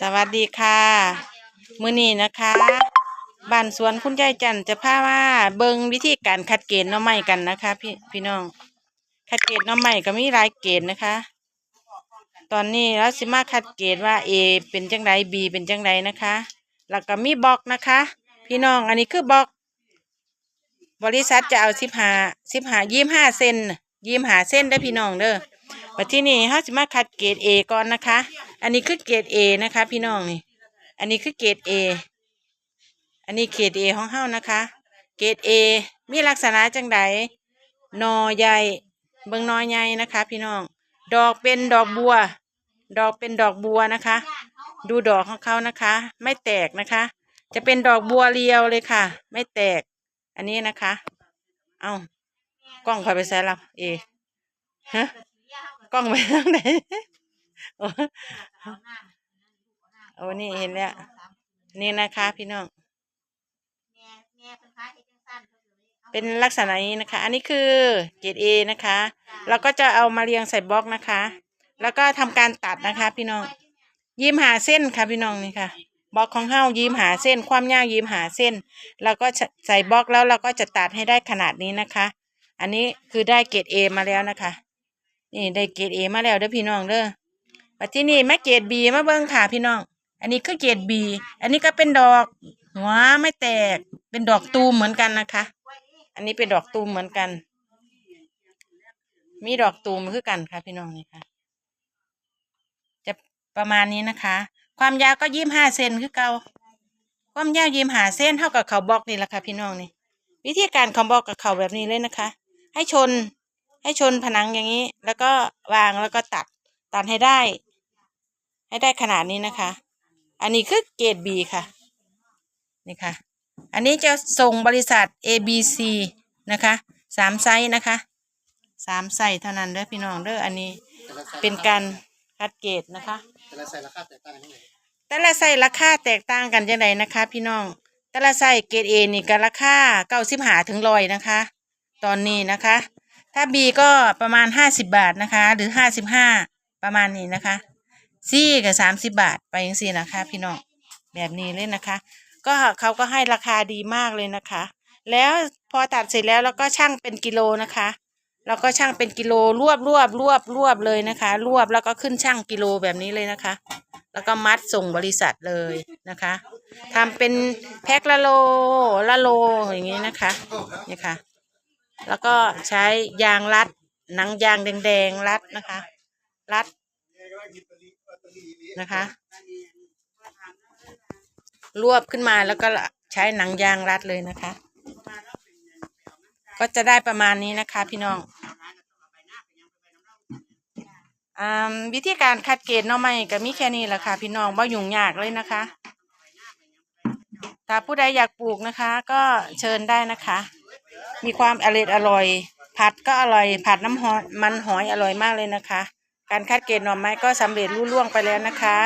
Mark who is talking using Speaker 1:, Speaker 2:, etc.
Speaker 1: สวัสดีค่ะมื้อนี้นะคะบ้านสวนคุณยายจันจะพาว่าเบิงวิธีการคัดเกณฑ์น้อไม้กันนะคะ พี่พี่น้อง คัดเกณฑ์น้อไม้ก็มีหลายเกณฑ์นะคะ ตอนนี้เราสิมาคัดเกณฑ์ว่า A เป็นจังได B เป็นจังไดนะคะ แล้วก็มีบล็อกนะคะ พี่น้องอันนี้คือบล็อก บริษัทจะเอาสิบหาสิบหายี่ห้าเซนยี่ห้าเส้นได้พี่น้องเด้อปัจจุบันเขาจะมาคัดเกรด A ก่อนนะคะ อันนี้คือเกรด A นะคะ พี่น้องนี่ อันนี้คือเกรด A อันนี้เกรด A ของเฮานะคะ เกรด A มีลักษณะจังใดหนอใหญ่เบิ่งนอใหญ่นะคะ พี่น้อง ดอกเป็นดอกบัว ดอกเป็นดอกบัวนะคะ ดูดอกของเขานะคะ ไม่แตกนะคะ จะเป็นดอกบัวเรียวเลยค่ะ ไม่แตก อันนี้นะคะ เอากล้องคอยไปใส่ละเอฮะกล้องไปทางไหน โอ้โอ้นี่เห็นแล้ว นี่นะคะพี่น้อง เป็นลักษณะนี้นะคะ อันนี้คือเกรดเอนะคะ เราก็จะเอามาเรียงใส่บล็อกนะคะ แล้วก็ทำการตัดนะคะพี่น้อง ยิ้มหาเส้นค่ะพี่น้องนี่ค่ะ บล็อกของเฮายิ้มหาเส้น ความยาวยิ้มหาเส้น แล้วก็ใส่บล็อกแล้วเราก็จะตัดให้ได้ขนาดนี้นะคะ อันนี้คือได้เกรดเอมาแล้วนะคะ นี่ได้เกรดเอมาแล้วเด้อพี่น้องเด้อ ปัจจุบันมาเกรดบีมาเบิ้งค่ะพี่น้อง อันนี้คือเกรดบี อันนี้ก็เป็นดอก หัวไม่แตก เป็นดอกตูมเหมือนกันนะคะ อันนี้เป็นดอกตูมเหมือนกัน มีดอกตูมคือกันค่ะ พี่น้องนี่ค่ะ จะประมาณนี้นะคะ ความยาวก็ยี่ห้าเซนคือเก่าความยาวยี่ห้าเซนเท่ากับเขาบล็อกนี่แหละค่ะ พี่น้องนี่ วิธีการเขาบล็อกกับเขาแบบนี้เลยนะคะ ให้ชนให้ชนผนังอย่างนี้ แล้วก็วางแล้วก็ตัดตัดให้ได้ ให้ได้ขนาดนี้นะคะ อันนี้คือเกรด B ค่ะ นี่ค่ะ อันนี้จะส่งบริษัท ABC นะคะสามไซส์นะคะสามไซส์เท่านั้นเด้อพี่น้องเด้ออันนี้เป็นการคัดเกรดนะคะ
Speaker 2: แต่ละไซส์ราคาแตกต่างกันยังไง
Speaker 1: แต่ละไส้ราคาแตกต่างกันจังไดนะคะ พี่น้อง แต่ละไส้เกรดเอนี่ก็ราคาเก้าสิบหาถึงร้อยนะคะ ตอนนี้นะคะ ถ้าบีก็ประมาณห้าสิบบาทนะคะ หรือห้าสิบห้าประมาณนี้นะคะ ซี่ก็สามสิบบาท ไปยังสี่นะคะ พี่น้องแบบนี้เลยนะคะ ก็เขาก็ให้ราคาดีมากเลยนะคะ แล้วพอตัดเสร็จแล้วเราก็ช่างเป็นกิโลนะคะเราก็ช่างเป็นกิโลรวบรวบรวบรวบเลยนะคะ รวบแล้วก็ขึ้นช่างกิโลแบบนี้เลยนะคะ แล้วก็มัดส่งบริษัทเลยนะคะทำเป็นแพ็คละโลละโลอย่างนี้นะคะนี่ค่ะ แล้วก็ใช้ยางรัดหนังยางแดงๆรัดนะคะ รัด นะคะ รวบขึ้นมาแล้วก็ใช้หนังยางรัดเลยนะคะ ก็จะได้ประมาณนี้นะคะ พี่น้องอวิธีการคัดเกรดหน่อไม้ก็มีแค่นี้แหละค่ะ พี่น้องบ่ยุ่งยากเลยนะคะถ้าผู้ใดอยากปลูกนะคะ ก็เชิญได้นะคะ มีความอร่อยอร่อย ผัดก็อร่อย ผัดน้ำหอยมันหอยอร่อยมากเลยนะคะ การคัดเกณฑ์หน่อไม้ก็สำเร็จรุ่ล่วงไปแล้วนะคะ